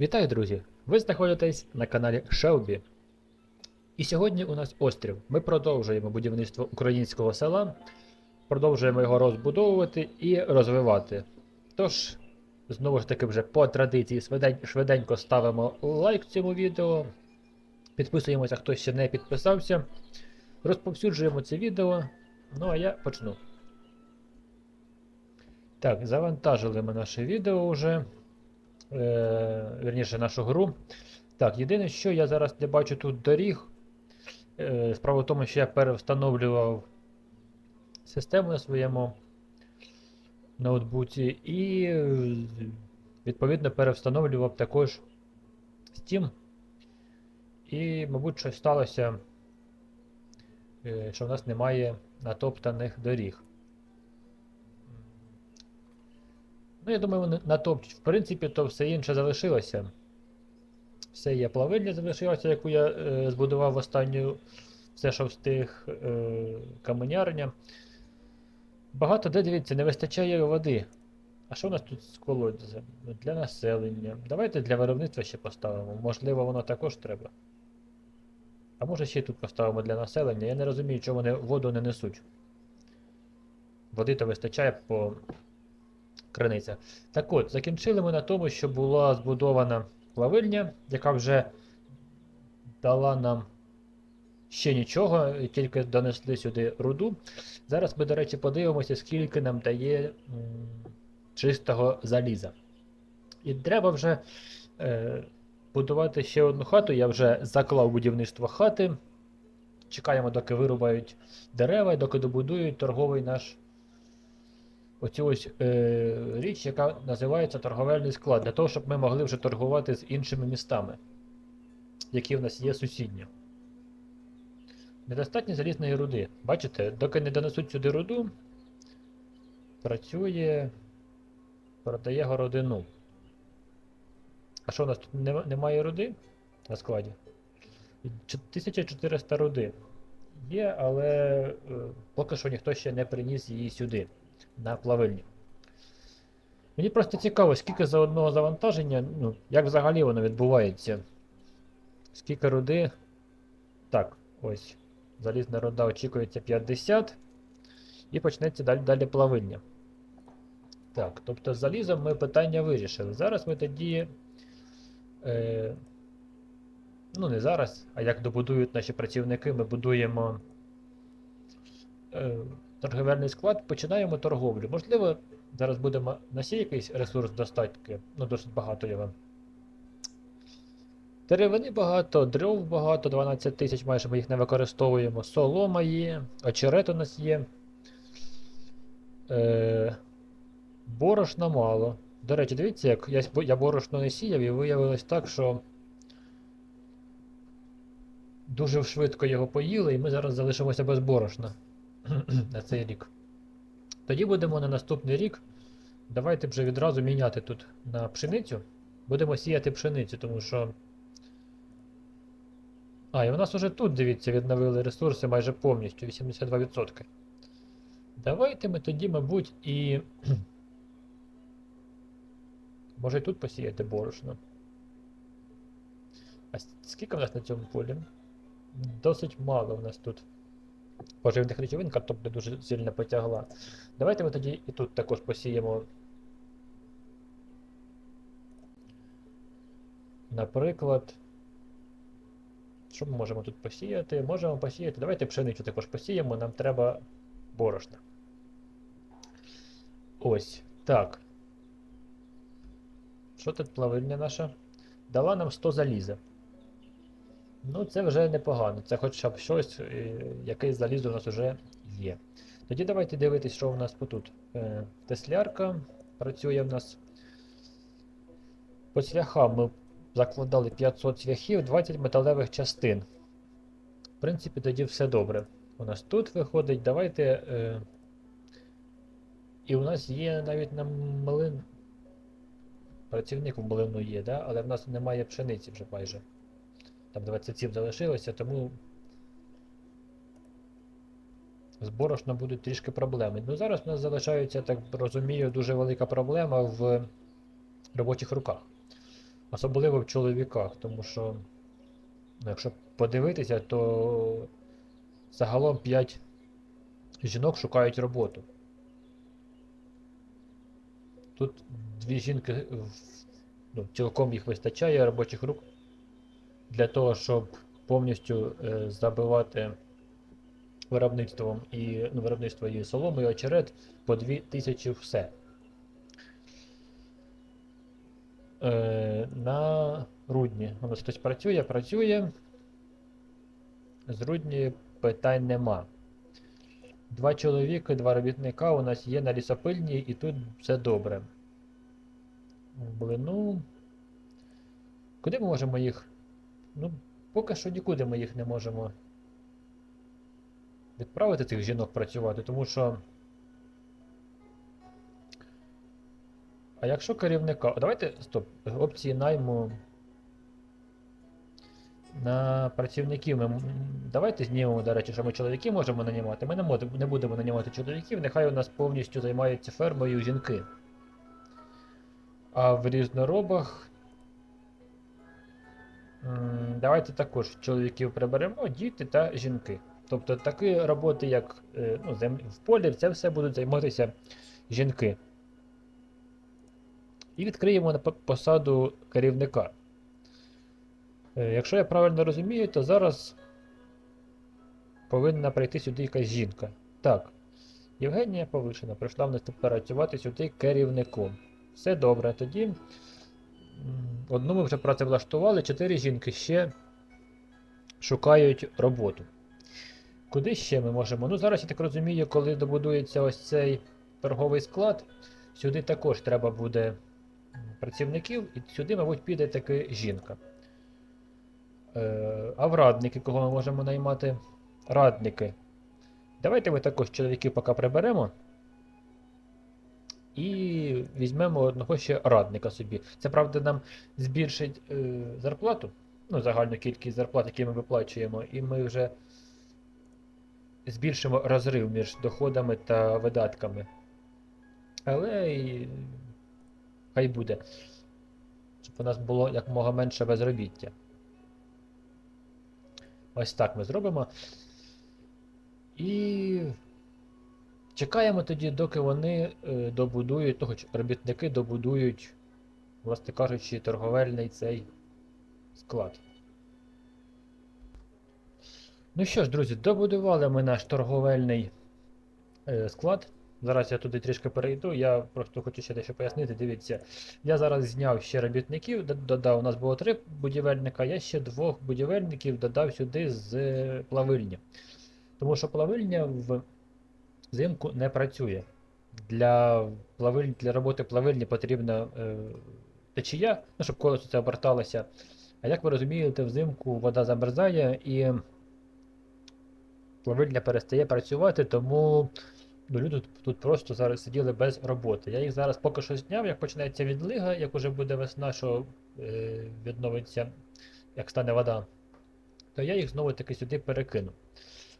Вітаю, друзі! Ви знаходитесь на каналі Шелбі. І сьогодні у нас острів. Ми продовжуємо будівництво українського села, продовжуємо його розбудовувати і розвивати. Тож, знову ж таки, вже по традиції швиденько ставимо лайк цьому відео, підписуємося, хто ще не підписався, розповсюджуємо це відео. Ну а я почну. Так, завантажили ми наше відео вже. Е, верніше, нашу гру. Так, єдине, що я зараз не бачу тут доріг. Е, справа в тому, що я перевстановлював систему на своєму ноутбуці і відповідно перевстановлював також Steam. І, мабуть, щось сталося, е, що в нас немає натоптаних доріг. Ну, я думаю, вони натопчуть. В принципі, то все інше залишилося. Все є плавильня залишилася, яку я е, збудував в останню, все, що встиг е, каменярня. Багато де дивіться, не вистачає води. А що у нас тут з колодязем? Ну, Для населення. Давайте для виробництва ще поставимо. Можливо, воно також треба. А може ще тут поставимо для населення. Я не розумію, чому вони воду не несуть. Води то вистачає по криниця. Так от, закінчили ми на тому, що була збудована плавильня, яка вже дала нам ще нічого, тільки донесли сюди руду. Зараз ми, до речі, подивимося, скільки нам дає чистого заліза. І треба вже е, будувати ще одну хату. Я вже заклав будівництво хати. Чекаємо, доки вирубають дерева, і доки добудують торговий наш оцю ось е, річ, яка називається торговельний склад, для того, щоб ми могли вже торгувати з іншими містами, які в нас є сусідні. Недостатньо залізної руди. Бачите, доки не донесуть сюди руду, працює, продає городину. А що у нас тут немає руди на складі? 1400 руди є, але е, поки що ніхто ще не приніс її сюди на плавильні. Мені просто цікаво, скільки за одного завантаження, ну, як взагалі воно відбувається. Скільки руди. Так, ось. Залізна руда очікується 50. І почнеться далі, далі плавильня. Так, тобто з залізом ми питання вирішили. Зараз ми тоді. Е, ну, не зараз, а як добудують наші працівники, ми будуємо. Е, торговельний склад, починаємо торговлю. Можливо, зараз будемо на якийсь ресурс достатки, ну досить багато вам. Деревини багато, дров багато, 12 тисяч майже ми їх не використовуємо. Солома є, очерет у нас є. Е, борошна мало. До речі, дивіться, як я, я борошно не сіяв і виявилось так, що дуже швидко його поїли, і ми зараз залишимося без борошна на цей рік. Тоді будемо на наступний рік. Давайте вже відразу міняти тут на пшеницю. Будемо сіяти пшеницю, тому що. А, і у нас уже тут, дивіться, відновили ресурси майже повністю 82%. Давайте ми тоді, мабуть, і. Може і тут посіяти борошно. А скільки в нас на цьому полі? Досить мало в нас тут поживних речовин, картопля дуже сильно потягла. Давайте ми тоді і тут також посіємо. Наприклад. Що ми можемо тут посіяти? Можемо посіяти. Давайте пшеницю також посіємо, нам треба борошна. Ось. Так. Що тут плавильня наша? Дала нам 100 заліза. Ну, це вже непогано. Це хоча б щось, е, якесь залізо у нас вже є. Тоді давайте дивитись, що в нас тут. Е, Теслярка працює в нас. По цвяхам ми закладали 500 цвяхів, 20 металевих частин. В принципі, тоді все добре. У нас тут виходить, давайте. Е, і у нас є навіть на млин. Працівник в млину є, да? але в нас немає пшениці вже майже. Там 27 залишилося, тому з борошном будуть трішки проблеми. Ну зараз в нас залишається, так розумію, дуже велика проблема в робочих руках. Особливо в чоловіках, тому що, ну, якщо подивитися, то загалом 5 жінок шукають роботу. Тут дві жінки ну, цілком їх вистачає робочих рук для того, щоб повністю е, забивати виробництвом і ну, виробництво і соломи, і очерет по 2000 все. Е, на рудні. У нас хтось працює, працює. З рудні питань нема. Два чоловіки, два робітника у нас є на лісопильні, і тут все добре. Блину. Куди ми можемо їх? Ну, поки що нікуди ми їх не можемо відправити цих жінок працювати, тому що. А якщо керівника. Давайте. Стоп. Опції найму. На працівників ми. Давайте знімемо, до речі, що ми чоловіків можемо нанімати. Ми не, мод- не будемо нанімати чоловіків, нехай у нас повністю займаються фермою жінки. А в різноробах. Давайте також чоловіків приберемо, діти та жінки. Тобто такі роботи, як е, ну, в полі, це все будуть займатися жінки. І відкриємо на посаду керівника. Е, Якщо я правильно розумію, то зараз повинна прийти сюди якась жінка. Так. Євгенія Повишина прийшла в нас працювати сюди керівником. Все добре. Тоді одну ми вже працевлаштували, чотири жінки ще шукають роботу. Куди ще ми можемо? Ну, зараз я так розумію, коли добудується ось цей торговий склад, сюди також треба буде працівників, і сюди, мабуть, піде таки жінка. Е, а в радники, кого ми можемо наймати? Радники. Давайте ми також чоловіків поки приберемо. І візьмемо одного ще радника собі. Це правда нам збільшить е, зарплату, ну, загальну кількість зарплат, які ми виплачуємо, і ми вже збільшимо розрив між доходами та видатками. Але і... хай буде. Щоб у нас було якомога менше безробіття. Ось так ми зробимо. І чекаємо тоді, доки вони е, добудують, чи робітники добудують, власне кажучи, торговельний цей склад. Ну що ж, друзі, добудували ми наш торговельний е, склад. Зараз я туди трішки перейду. Я просто хочу ще дещо пояснити. Дивіться, я зараз зняв ще робітників, додав. У нас було три будівельника, я ще двох будівельників додав сюди з е, плавильні. Тому що плавильня в взимку не працює. Для, плавиль... Для роботи плавильні потрібна е, течія, ну, щоб колесо це оберталося. А як ви розумієте, взимку вода замерзає і плавильня перестає працювати, тому ну, люди тут, просто зараз сиділи без роботи. Я їх зараз поки що зняв, як почнеться відлига, як уже буде весна, що е, відновиться, як стане вода, то я їх знову таки сюди перекину.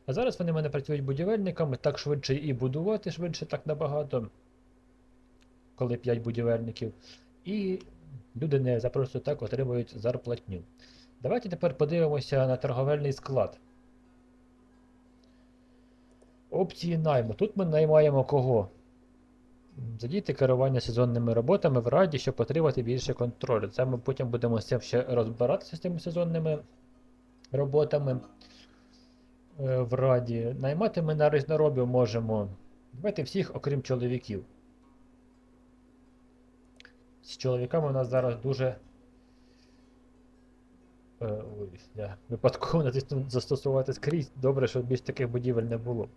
А зараз вони в мене працюють будівельниками, так швидше і будувати швидше так набагато, коли 5 будівельників. І люди не за просто так отримують зарплатню. Давайте тепер подивимося на торговельний склад. Опції найму. Тут ми наймаємо кого? Задійте керування сезонними роботами в раді, щоб отримати більше контролю. Це ми потім будемо ще розбиратися з тими сезонними роботами в раді. Наймати ми на різноробів можемо. Давайте всіх, окрім чоловіків. З чоловіками у нас зараз дуже. Е, випадково натиснув застосувати скрізь. Добре, що більш таких будівель не було.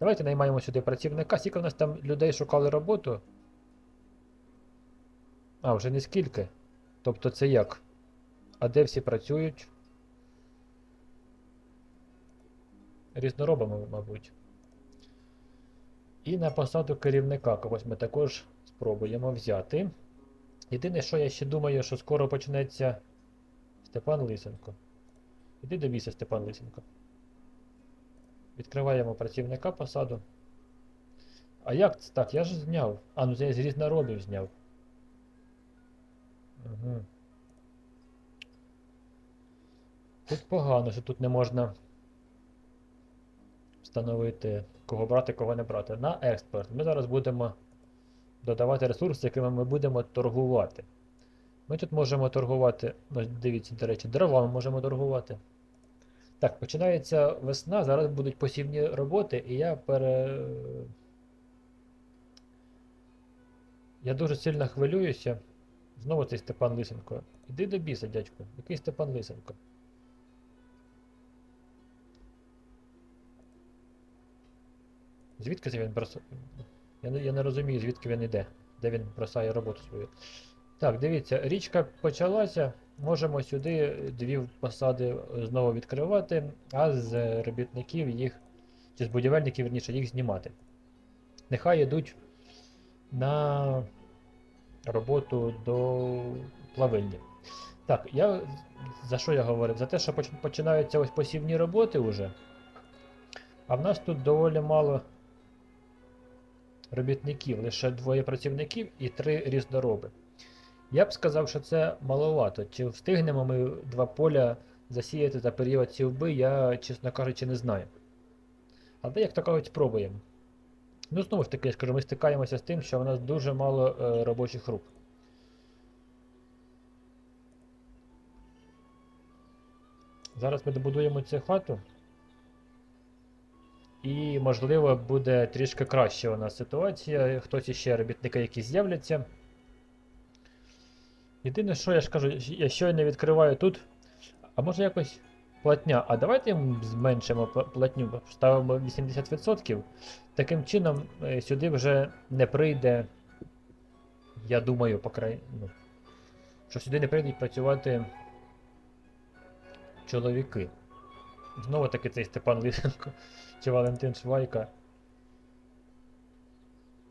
Давайте наймаємо сюди працівника. Скільки у нас там людей шукали роботу? А, вже не скільки. Тобто це як? А де всі працюють? Різноробами, мабуть. І на посаду керівника когось ми також спробуємо взяти. Єдине, що я ще думаю, що скоро почнеться Степан Лисенко. Іди до біса, Степан Лисенко. Відкриваємо працівника посаду. А як це так? Я ж зняв. А, ну я з різноробів зняв. Угу. Тут погано, що тут не можна встановити, кого брати, кого не брати. На експорт. Ми зараз будемо додавати ресурси, якими ми будемо торгувати. Ми тут можемо торгувати, ну, дивіться, до речі, дровами можемо торгувати. Так, починається весна, зараз будуть посівні роботи, і я пере. Я дуже сильно хвилююся. Знову цей Степан Лисенко. Іди до біса, дядько. Який Степан Лисенко? Звідки він бросає? Я не, я не розумію, звідки він іде, де він бросає роботу свою. Так, дивіться, річка почалася. Можемо сюди дві посади знову відкривати, а з робітників їх, чи з будівельників, верніше, їх знімати. Нехай йдуть на роботу до плавильні. Так, я за що я говорив? За те, що починаються ось посівні роботи вже. А в нас тут доволі мало робітників, лише двоє працівників і три різнороби. Я б сказав, що це маловато. Чи встигнемо ми два поля засіяти за період сівби, я, чесно кажучи, не знаю. Але як то кажуть, спробуємо. Ну, знову ж таки, я ж кажу, ми стикаємося з тим, що в нас дуже мало е, робочих рук. Зараз ми добудуємо цю хату. І, можливо, буде трішки краще у нас ситуація. Хтось іще робітники, які з'являться. Єдине, що я ж кажу, я щойно відкриваю тут. А може якось платня. А давайте зменшимо платню, ставимо 80%. Таким чином е, сюди вже не прийде. Я думаю, по ну, що сюди не прийдуть працювати чоловіки. Знову таки цей Степан Лисенко чи Валентин Швайка.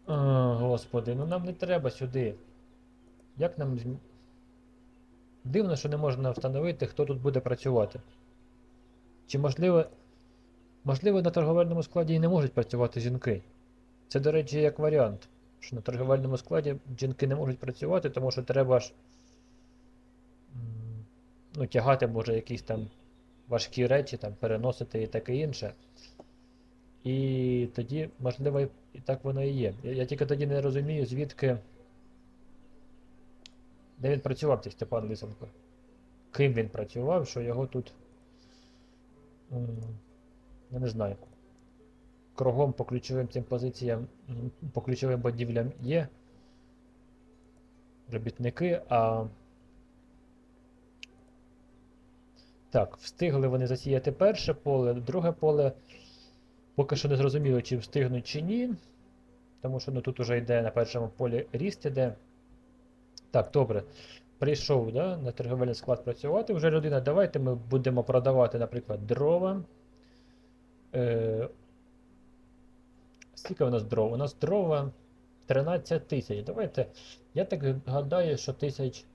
О, господи, ну нам не треба сюди. Як нам. Дивно, що не можна встановити, хто тут буде працювати. Чи можливо. Можливо, на торговельному складі і не можуть працювати жінки. Це, до речі, як варіант. Що на торговельному складі жінки не можуть працювати, тому що треба ж. Ну, тягати може якісь там важкі речі, там, переносити і таке інше. І тоді, можливо, і- так воно і є. Я, я тільки тоді не розумію, звідки. Де він працював, цей Степан Лисенко? Ким він працював, що його тут. Я не знаю. Кругом по ключовим цим позиціям, по ключовим будівлям є робітники, а. Так, встигли вони засіяти перше поле, друге поле. Поки що не зрозуміло, чи встигнуть чи ні. Тому що ну, тут уже йде на першому полі ріст іде. Так, добре. Прийшов да, на торговельний склад працювати. Вже людина, давайте ми будемо продавати, наприклад, дрова. Е, скільки у нас дров? У нас дрова 13 тисяч. Давайте. Я так гадаю, що тисяч.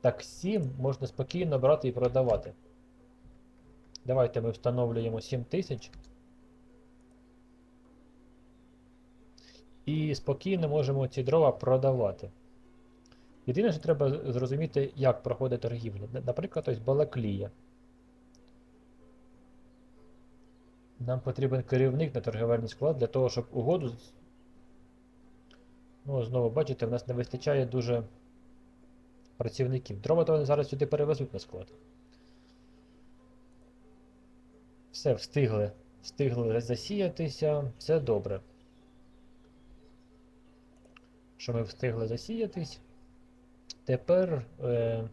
Так, 7 можна спокійно брати і продавати. Давайте ми встановлюємо 7 тисяч. І спокійно можемо ці дрова продавати. Єдине, що треба зрозуміти, як проходить торгівля. Наприклад, ось Балаклія. Нам потрібен керівник на торговельний склад для того, щоб угоду. Ну, знову бачите, в нас не вистачає дуже працівників. Дрова то вони зараз сюди перевезуть на склад. Все, встигли. Встигли засіятися. Все добре. Що ми встигли засіятись. Тепер е,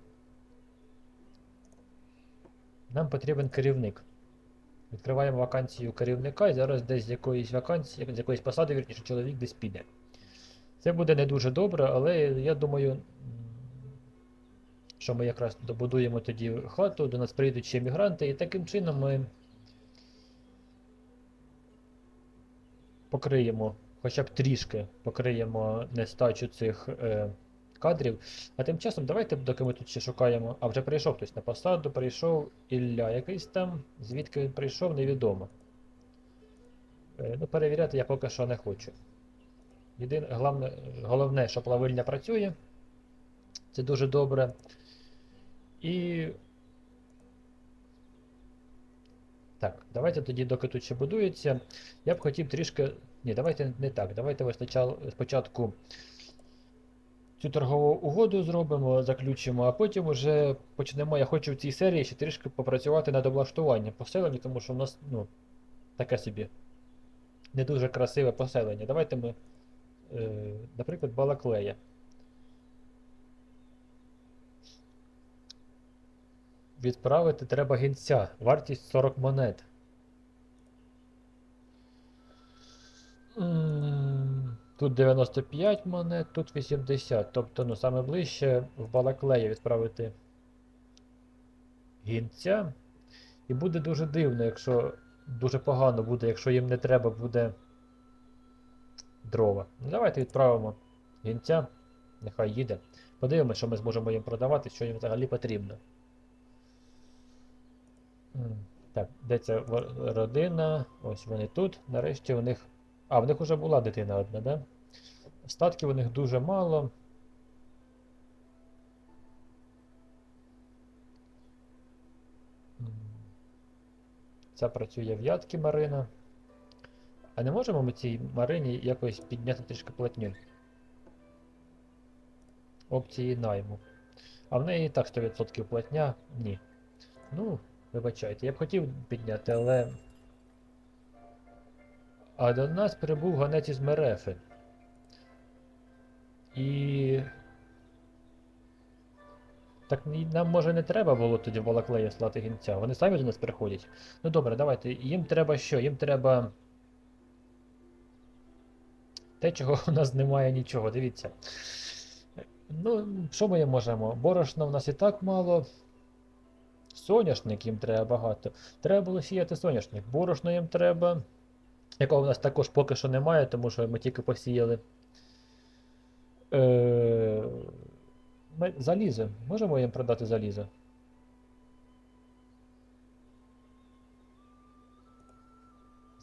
нам потрібен керівник. Відкриваємо вакансію керівника і зараз десь з якоїсь вакансії, з якоїсь посади, вірніше, чоловік десь піде. Це буде не дуже добре, але я думаю, що ми якраз добудуємо тоді хату, до нас прийдуть ще мігранти, і таким чином ми покриємо, хоча б трішки покриємо нестачу цих е, кадрів. А тим часом давайте, доки ми тут ще шукаємо. А вже прийшов хтось на посаду, прийшов Ілля якийсь там, звідки він прийшов, невідомо. Е, ну, перевіряти я поки що не хочу. Єдине, головне, головне, що плавильня працює. Це дуже добре. І Так, давайте тоді, доки тут ще будується, я б хотів трішки. Ні, давайте не так. Давайте спочатку- спочатку цю торгову угоду зробимо, заключимо, а потім вже почнемо. Я хочу в цій серії ще трішки попрацювати над облаштуванням поселення, тому що в нас, ну, таке собі не дуже красиве поселення. Давайте ми, е, наприклад, Балаклея. Відправити треба гінця. Вартість 40 монет. Тут 95 монет, тут 80. Тобто, ну, саме ближче в Балаклеї відправити гінця. І буде дуже дивно, якщо дуже погано буде, якщо їм не треба буде дрова. Ну, давайте відправимо гінця. Нехай їде. Подивимося, що ми зможемо їм продавати, що їм взагалі потрібно. Так, де ця родина? Ось вони тут. Нарешті у них. А, в них вже була дитина одна, да? Статків у них дуже мало. Ця працює в ядки Марина. А не можемо ми цій Марині якось підняти трішки платню? Опції найму. А в неї і так 100% платня? Ні. Ну, вибачайте, я б хотів підняти, але. А до нас прибув гонець із Мерефи. І. Так нам може не треба було тоді в Балаклеї слати гінця. Вони самі до нас приходять. Ну добре, давайте. Їм треба що? Їм треба. Те, чого у нас немає нічого, дивіться. Ну, що ми їм можемо? Борошна в нас і так мало. Соняшник їм треба багато. Треба було сіяти соняшник. Борошно їм треба. Якого в нас також поки що немає, тому що ми тільки посіяли. Е... Ми... Залізо. Можемо їм продати залізо?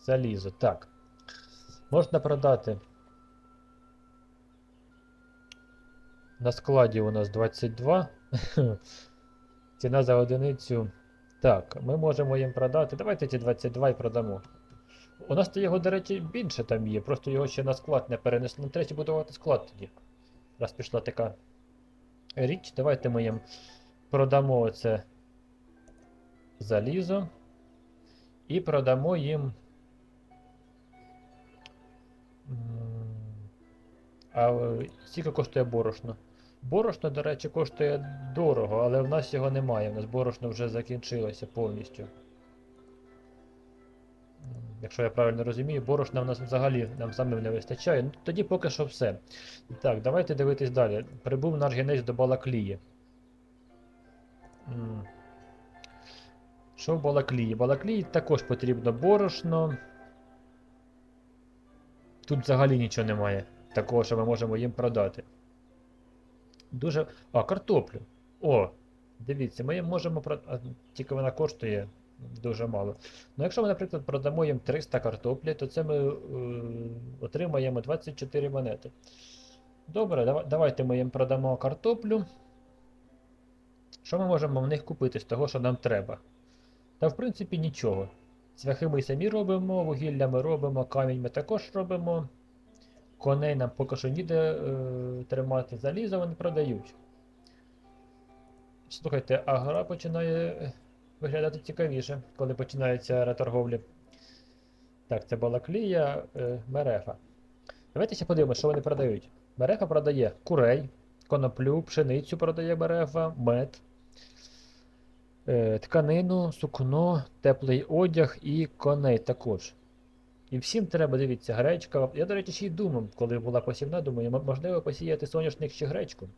Залізо, так. Можна продати. На складі у нас 22. Ціна за одиницю. Так, ми можемо їм продати. Давайте ці 22 і продамо. У нас то його, до речі, більше там є, просто його ще на склад не перенесли. Ну, треба будувати склад тоді. Раз пішла така річ, давайте ми їм продамо оце залізо. І продамо їм. А скільки коштує борошно? Борошно, до речі, коштує дорого, але в нас його немає. У нас борошно вже закінчилося повністю. Якщо я правильно розумію, борошна в нас взагалі нам самим не вистачає. Ну, тоді поки що все. Так, давайте дивитись далі. Прибув наш гінець до Балаклії. Що в Балаклії? Балаклії також потрібно борошно. Тут взагалі нічого немає. Такого, що ми можемо їм продати. Дуже. А, картоплю. О, дивіться, ми їм можемо продати. Тільки вона коштує дуже мало. Ну, якщо ми, наприклад, продамо їм 300 картоплі, то це ми е, отримаємо 24 монети. Добре, дава- давайте ми їм продамо картоплю. Що ми можемо в них купити з того, що нам треба? Та в принципі нічого. Цвяхи ми самі робимо, вугілля ми робимо, камінь ми також робимо. Коней нам поки що ніде е, тримати, залізо вони продають. Слухайте, а гра починає виглядати цікавіше, коли починається ера торговлі. Так, це Балаклія, е, Мерефа. Давайте ще подивимося, що вони продають. Мерефа продає курей, коноплю, пшеницю продає Мерефа, мед, е, тканину, сукно, теплий одяг і коней також. І всім треба, дивіться, гречка. Я, до речі, ще й думав, коли була посівна, думаю, можливо посіяти соняшник чи гречку.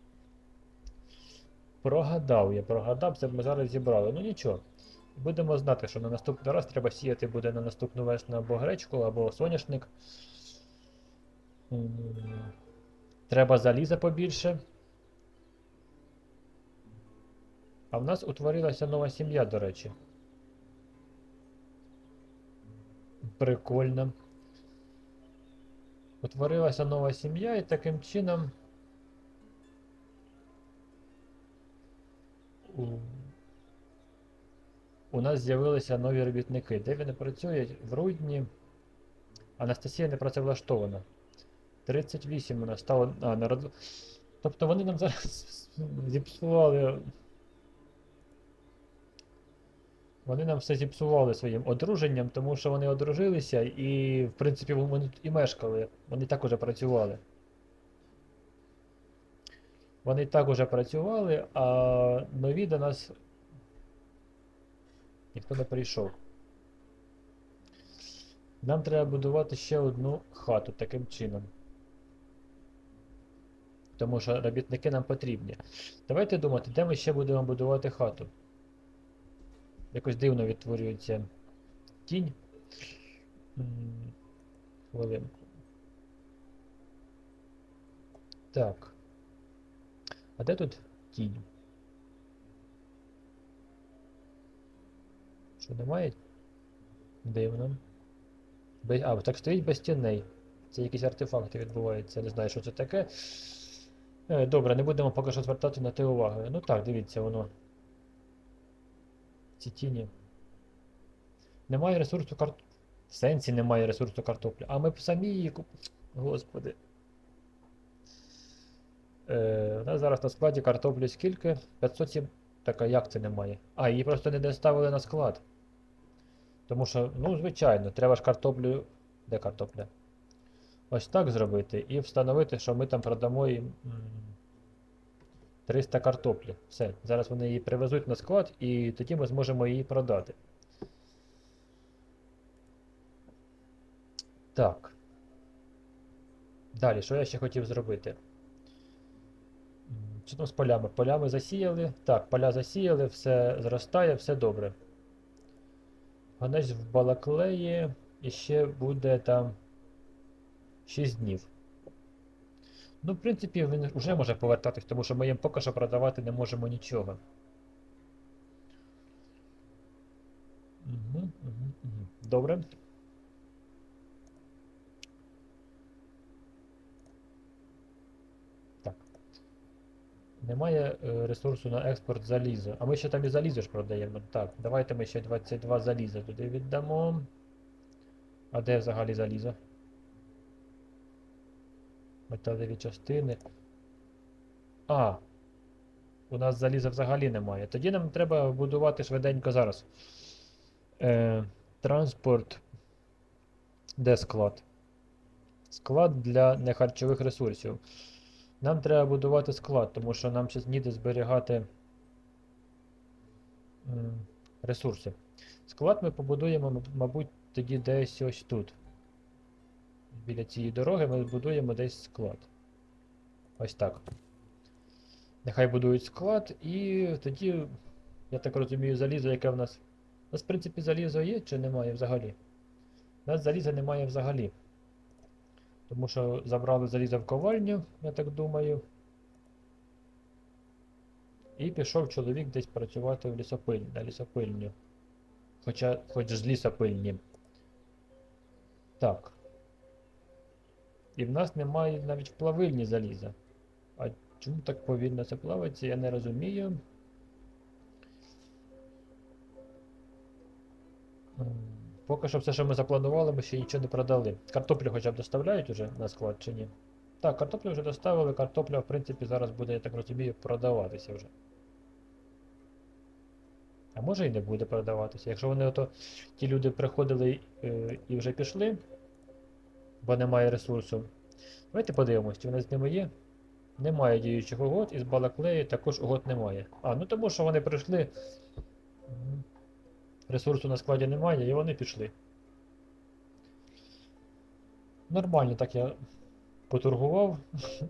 Прогадав я, прогадав, це б ми зараз зібрали. Ну нічого. Будемо знати, що на наступний раз треба сіяти буде на наступну весну або гречку, або соняшник. Треба заліза побільше. А в нас утворилася нова сім'я, до речі. Прикольно. Утворилася нова сім'я і таким чином. У- у нас з'явилися нові робітники. Де вони працюють? В Рудні. Анастасія не працевлаштована. 38 у нас стало. А, народ... Тобто вони нам зараз зіпсували. Вони нам все зіпсували своїм одруженням, тому що вони одружилися і, в принципі, вони тут і мешкали. Вони так уже працювали. Вони так уже працювали, а нові до нас ніхто не прийшов. Нам треба будувати ще одну хату таким чином. Тому що робітники нам потрібні. Давайте думати, де ми ще будемо будувати хату. Якось дивно відтворюється тінь. Хвилинку. Так. А де тут тінь? Що немає? Дивно. А, так стоїть без тіней. Це якісь артефакти відбуваються. я Не знаю, що це таке. Е, добре, не будемо поки що звертати на те уваги. Ну так, дивіться, воно. Ці тіні. Немає ресурсу карт... В сенсі немає ресурсу картоплі. А ми самі її куп... Господи. Е, у нас зараз на складі картоплі скільки? 507. Так, а як це немає? А, її просто не доставили на склад. Тому що, ну, звичайно, треба ж картоплю. Де картопля? Ось так зробити і встановити, що ми там продамо їм 300 картоплі. Все. Зараз вони її привезуть на склад і тоді ми зможемо її продати. Так. Далі, що я ще хотів зробити? Що там з полями? Полями засіяли. Так, поля засіяли, все зростає, все добре. Ганець в Балаклеї і ще буде там 6 днів. Ну, в принципі, він вже може повертатись, тому що ми їм поки що продавати не можемо нічого. Угу, угу, угу. Добре. Немає е, ресурсу на експорт заліза. А ми ще там і залізо ж продаємо. Так, давайте ми ще 22 заліза туди віддамо. А де взагалі залізо? Металеві частини. А. У нас заліза взагалі немає. Тоді нам треба будувати швиденько зараз. Е, транспорт. Де склад? Склад для нехарчових ресурсів. Нам треба будувати склад, тому що нам ще ніде зберігати ресурси. Склад ми побудуємо, мабуть, тоді десь ось тут. Біля цієї дороги ми будуємо десь склад. Ось так. Нехай будують склад, і тоді, я так розумію, залізо, яке в нас. У нас, в принципі, залізо є чи немає взагалі? У нас заліза немає взагалі. Тому що забрали залізо в ковальню, я так думаю. І пішов чоловік десь працювати в лісопиль... на лісопильню. Хоча, хоч з лісопильні. Так. І в нас немає навіть в плавильні заліза. А чому так повільно це плавається, я не розумію. Поки що все, що ми запланували, ми ще нічого не продали. Картоплю хоча б доставляють уже на склад чи ні? Так, картоплю вже доставили, картопля, в принципі, зараз буде, я так розумію, продаватися вже. А може і не буде продаватися. Якщо вони ото ті люди приходили е, і вже пішли, бо немає ресурсу. Давайте подивимось, чи вони з ними є. Немає діючих угод, і з Балаклеї також угод немає. А, ну тому що вони прийшли. Ресурсу на складі немає, і вони пішли. Нормально так я поторгував.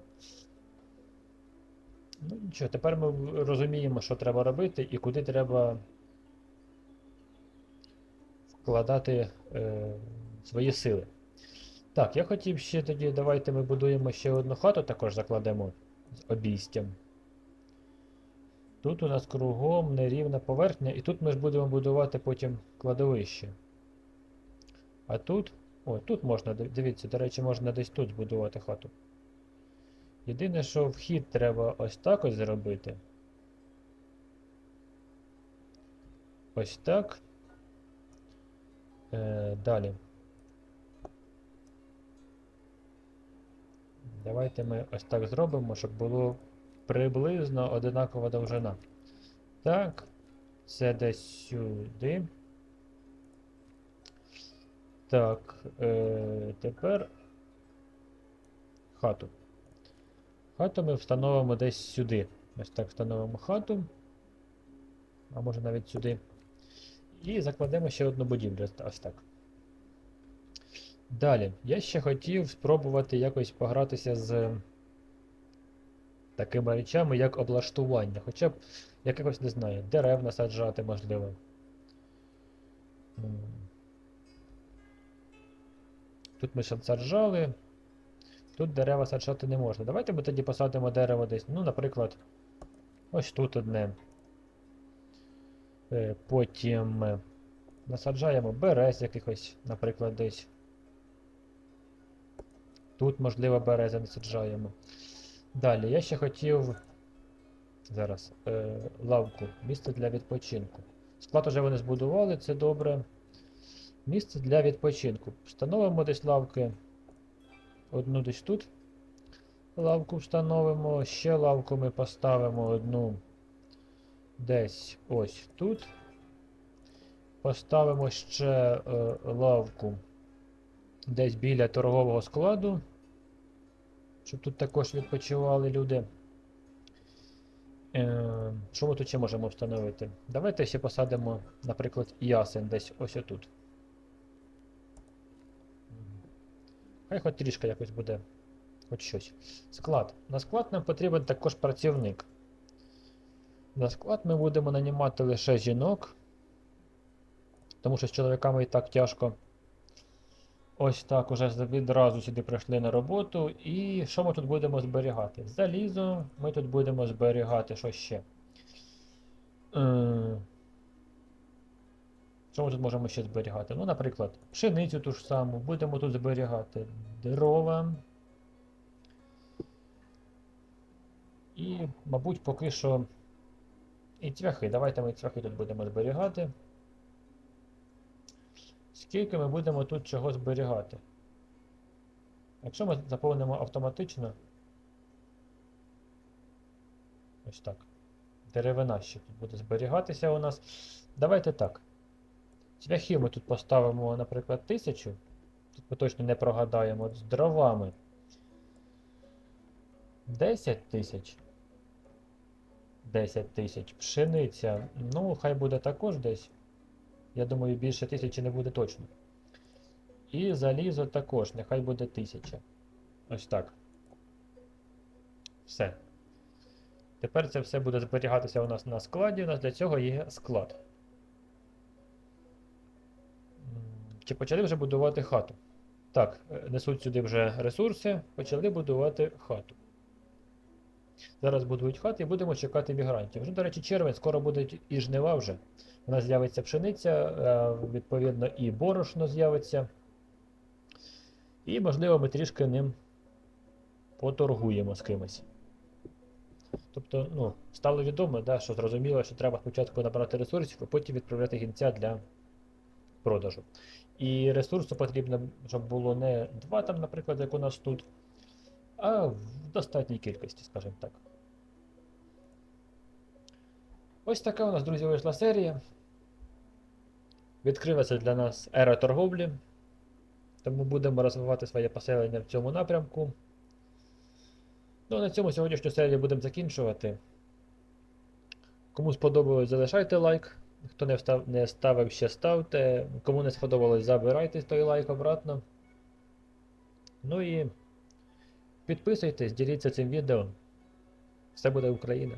Ну нічого, тепер ми розуміємо, що треба робити і куди треба вкладати е, свої сили. Так, я хотів ще тоді, давайте ми будуємо ще одну хату, також закладемо з обійстям. Тут у нас кругом нерівна поверхня, і тут ми ж будемо будувати потім кладовище. А тут. О, тут можна, дивіться, до речі, можна десь тут збудувати хату. Єдине, що вхід треба ось так ось зробити. ось так. Е, далі. Давайте ми ось так зробимо, щоб було приблизно одинакова довжина. Так, це десь сюди. Так, е, тепер хату. Хату ми встановимо десь сюди. Ось так встановимо хату. А може навіть сюди. І закладемо ще одну будівлю. Ось так. Далі. Я ще хотів спробувати якось погратися з такими речами, як облаштування. Хоча б якихось, не знаю, дерев насаджати, можливо. Тут ми ще саджали. Тут дерева саджати не можна. Давайте ми тоді посадимо дерево десь. Ну, наприклад, ось тут одне. Е, Потім е, насаджаємо берез якихось, наприклад, десь. Тут, можливо, берези насаджаємо. Далі, я ще хотів. Зараз. Е, лавку. Місце для відпочинку. Склад уже вони збудували, це добре. Місце для відпочинку. Встановимо десь лавки. Одну десь тут. Лавку встановимо. Ще лавку ми поставимо одну десь ось тут. Поставимо ще е, лавку десь біля торгового складу. Щоб тут також відпочивали люди. Е, що ми тут ще можемо встановити? Давайте ще посадимо, наприклад, ясен десь ось отут. Хай хоч трішки якось буде. Хоч щось. Склад. На склад нам потрібен також працівник. На склад ми будемо нанімати лише жінок. Тому що з чоловіками і так тяжко. Ось так уже відразу сюди прийшли на роботу. І що ми тут будемо зберігати? Залізо, ми тут будемо зберігати що ще. Е, Що ми тут можемо ще зберігати? Ну, наприклад, пшеницю ту ж саму, будемо тут зберігати дрова. І, мабуть, поки що. І цвяхи. Давайте ми цвяхи тут будемо зберігати. Скільки ми будемо тут чого зберігати? Якщо ми заповнимо автоматично. Ось так. Деревина ще тут буде зберігатися у нас. Давайте так. Цвяхи ми тут поставимо, наприклад, 1000. Тут ми точно не прогадаємо. З дровами. 10 тисяч. 10 тисяч. Пшениця. Ну, хай буде також десь. Я думаю, більше тисячі не буде точно. І залізо також, нехай буде 1000. Ось так. Все. Тепер це все буде зберігатися у нас на складі. У нас для цього є склад. Чи почали вже будувати хату? Так, е, несуть сюди вже ресурси, почали будувати хату. Зараз будують хати і будемо чекати мігрантів. Вже, до речі, червень, скоро будуть і жнива вже. У нас з'явиться пшениця, е, відповідно, і борошно з'явиться. І, можливо, ми трішки ним поторгуємо з кимось. Тобто, ну, стало відомо, да, що зрозуміло, що треба спочатку набрати ресурсів, а потім відправляти гінця для продажу. І ресурсу потрібно, щоб було не два, там, наприклад, як у нас тут, а в достатній кількості, скажімо так. Ось така у нас, друзі, вийшла серія. Відкрилася для нас ера торговлі. Тому будемо розвивати своє поселення в цьому напрямку. Ну, а на цьому сьогоднішню серію будемо закінчувати. Кому сподобалось, залишайте лайк. Хто не, встав, не ставив, ще ставте. Кому не сподобалось, забирайте той лайк обратно. Ну і підписуйтесь, діліться цим відео. Все буде Україна!